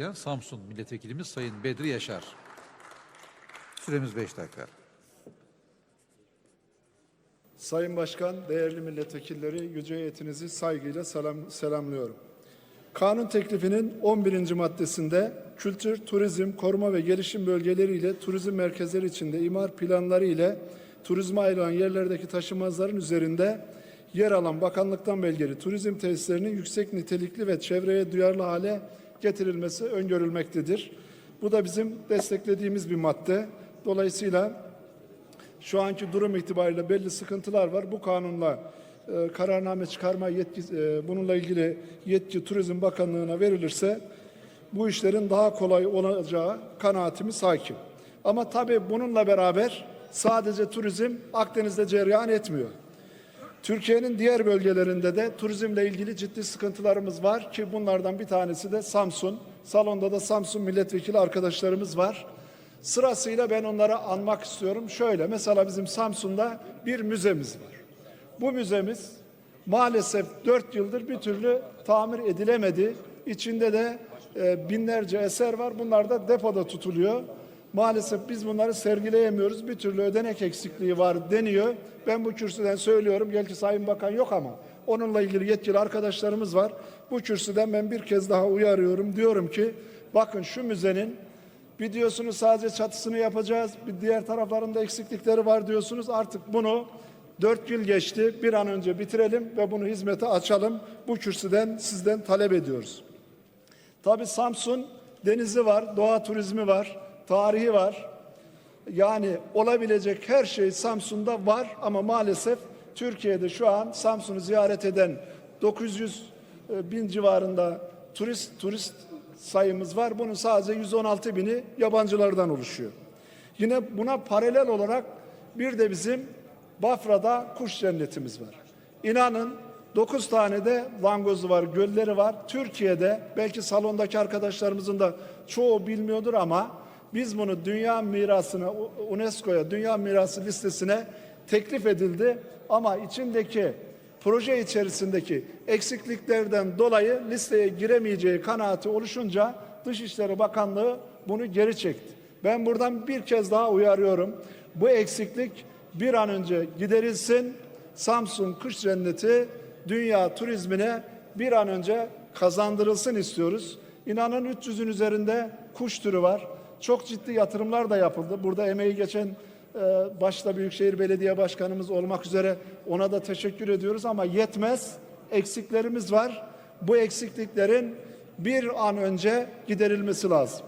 Ya Samsun Milletvekilimiz Sayın Bedri Yaşar. Süremiz 5 dakika. Sayın Başkan, değerli milletvekilleri, yüce heyetinizi saygıyla selam, selamlıyorum. Kanun teklifinin 11. maddesinde kültür, turizm, koruma ve gelişim bölgeleri ile turizm merkezleri içinde imar planları ile turizme ayrılan yerlerdeki taşımazların üzerinde yer alan bakanlıktan belgeli turizm tesislerinin yüksek nitelikli ve çevreye duyarlı hale getirilmesi öngörülmektedir. Bu da bizim desteklediğimiz bir madde. Dolayısıyla şu anki durum itibariyle belli sıkıntılar var. Bu kanunla e, kararname çıkarma yetki, e, bununla ilgili yetki Turizm Bakanlığı'na verilirse bu işlerin daha kolay olacağı kanaatimiz hakim. Ama tabii bununla beraber sadece turizm Akdeniz'de cereyan etmiyor. Türkiye'nin diğer bölgelerinde de turizmle ilgili ciddi sıkıntılarımız var ki bunlardan bir tanesi de Samsun. Salonda da Samsun milletvekili arkadaşlarımız var. Sırasıyla ben onları anmak istiyorum. Şöyle mesela bizim Samsun'da bir müzemiz var. Bu müzemiz maalesef dört yıldır bir türlü tamir edilemedi. İçinde de e, binlerce eser var. Bunlar da depoda tutuluyor. Maalesef biz bunları sergileyemiyoruz. Bir türlü ödenek eksikliği var deniyor. Ben bu kürsüden söylüyorum. Belki Sayın Bakan yok ama onunla ilgili yetkili arkadaşlarımız var. Bu kürsüden ben bir kez daha uyarıyorum. Diyorum ki bakın şu müzenin bir diyorsunuz sadece çatısını yapacağız. Bir diğer taraflarında eksiklikleri var diyorsunuz. Artık bunu dört yıl geçti. Bir an önce bitirelim ve bunu hizmete açalım. Bu kürsüden sizden talep ediyoruz. Tabi Samsun denizi var, doğa turizmi var, tarihi var. Yani olabilecek her şey Samsun'da var ama maalesef Türkiye'de şu an Samsun'u ziyaret eden 900 bin civarında turist turist sayımız var. Bunun sadece 116 bini yabancılardan oluşuyor. Yine buna paralel olarak bir de bizim Bafra'da kuş cennetimiz var. İnanın 9 tane de langozu var, gölleri var. Türkiye'de belki salondaki arkadaşlarımızın da çoğu bilmiyordur ama biz bunu dünya mirasına, UNESCO'ya, dünya mirası listesine teklif edildi. Ama içindeki proje içerisindeki eksikliklerden dolayı listeye giremeyeceği kanaati oluşunca Dışişleri Bakanlığı bunu geri çekti. Ben buradan bir kez daha uyarıyorum. Bu eksiklik bir an önce giderilsin. Samsun Kış Cenneti dünya turizmine bir an önce kazandırılsın istiyoruz. İnanın 300'ün üzerinde kuş türü var. Çok ciddi yatırımlar da yapıldı. Burada emeği geçen e, başta Büyükşehir Belediye Başkanımız olmak üzere ona da teşekkür ediyoruz ama yetmez. Eksiklerimiz var. Bu eksikliklerin bir an önce giderilmesi lazım.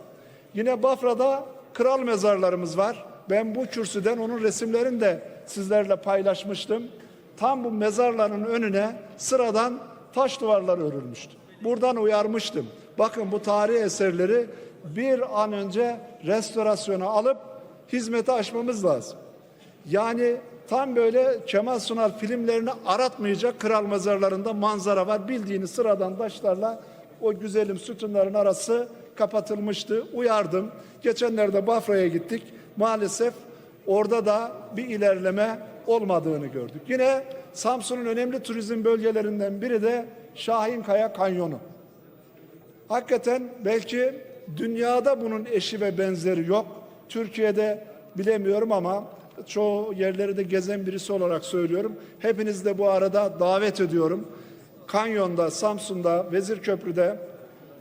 Yine Bafra'da kral mezarlarımız var. Ben bu kürsüden onun resimlerini de sizlerle paylaşmıştım. Tam bu mezarların önüne sıradan taş duvarlar örülmüştü. Buradan uyarmıştım. Bakın bu tarihi eserleri bir an önce restorasyona alıp hizmete açmamız lazım. Yani tam böyle Kemal Sunal filmlerini aratmayacak kral mezarlarında manzara var. Bildiğiniz sıradan taşlarla o güzelim sütunların arası kapatılmıştı. Uyardım. Geçenlerde Bafra'ya gittik. Maalesef orada da bir ilerleme olmadığını gördük. Yine Samsun'un önemli turizm bölgelerinden biri de Şahinkaya Kanyonu. Hakikaten belki dünyada bunun eşi ve benzeri yok. Türkiye'de bilemiyorum ama çoğu yerleri de gezen birisi olarak söylüyorum. Hepiniz de bu arada davet ediyorum. Kanyon'da, Samsun'da, Vezirköprü'de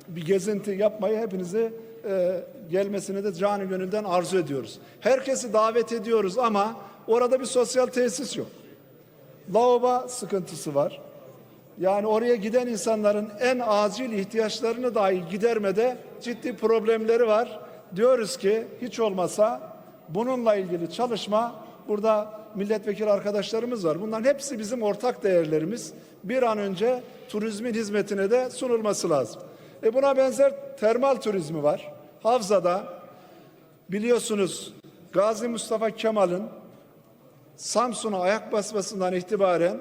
bir gezinti yapmayı hepinizi e, gelmesini de canı gönülden arzu ediyoruz. Herkesi davet ediyoruz ama orada bir sosyal tesis yok. Lavabo sıkıntısı var. Yani oraya giden insanların en acil ihtiyaçlarını dahi gidermede ciddi problemleri var. Diyoruz ki hiç olmasa bununla ilgili çalışma burada milletvekili arkadaşlarımız var. Bunların hepsi bizim ortak değerlerimiz. Bir an önce turizmin hizmetine de sunulması lazım. E buna benzer termal turizmi var. Havzada biliyorsunuz Gazi Mustafa Kemal'in Samsun'a ayak basmasından itibaren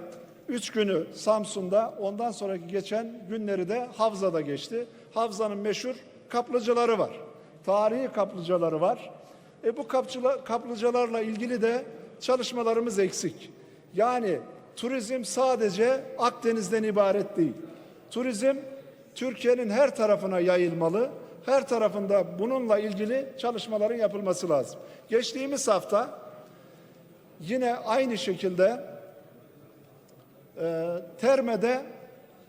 üç günü Samsun'da ondan sonraki geçen günleri de Havza'da geçti. Havza'nın meşhur kaplıcaları var. Tarihi kaplıcaları var. E bu kapçıla, kaplıcalarla ilgili de çalışmalarımız eksik. Yani turizm sadece Akdeniz'den ibaret değil. Turizm Türkiye'nin her tarafına yayılmalı. her tarafında bununla ilgili çalışmaların yapılması lazım. Geçtiğimiz hafta yine aynı şekilde e, Terme'de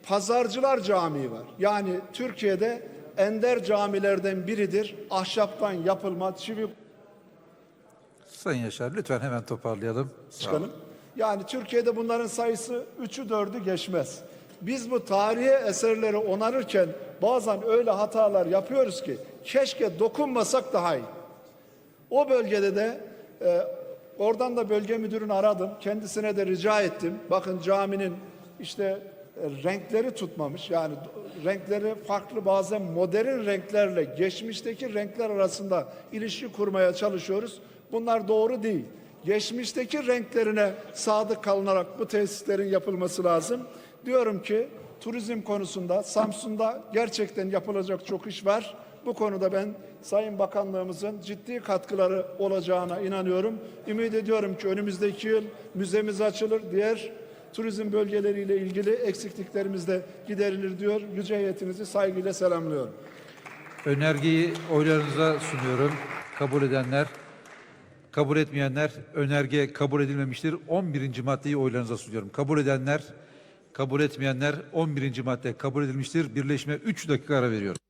Pazarcılar Camii var. Yani Türkiye'de ender camilerden biridir. Ahşaptan yapılma çivi Sayın Yaşar lütfen hemen toparlayalım. Çıkalım. Yani Türkiye'de bunların sayısı 3'ü 4'ü geçmez. Biz bu tarihi eserleri onarırken bazen öyle hatalar yapıyoruz ki keşke dokunmasak daha iyi. O bölgede de e, oradan da bölge müdürünü aradım. Kendisine de rica ettim. Bakın caminin işte e, renkleri tutmamış. Yani renkleri farklı bazen modern renklerle geçmişteki renkler arasında ilişki kurmaya çalışıyoruz. Bunlar doğru değil. Geçmişteki renklerine sadık kalınarak bu tesislerin yapılması lazım. Diyorum ki turizm konusunda Samsun'da gerçekten yapılacak çok iş var. Bu konuda ben Sayın Bakanlığımızın ciddi katkıları olacağına inanıyorum. Ümit ediyorum ki önümüzdeki yıl müzemiz açılır. Diğer turizm bölgeleriyle ilgili eksikliklerimiz de giderilir diyor. Yüce heyetinizi saygıyla selamlıyorum. Önergeyi oylarınıza sunuyorum. Kabul edenler, kabul etmeyenler önerge kabul edilmemiştir. 11. maddeyi oylarınıza sunuyorum. Kabul edenler, kabul etmeyenler 11. madde kabul edilmiştir. Birleşme 3 dakika ara veriyorum.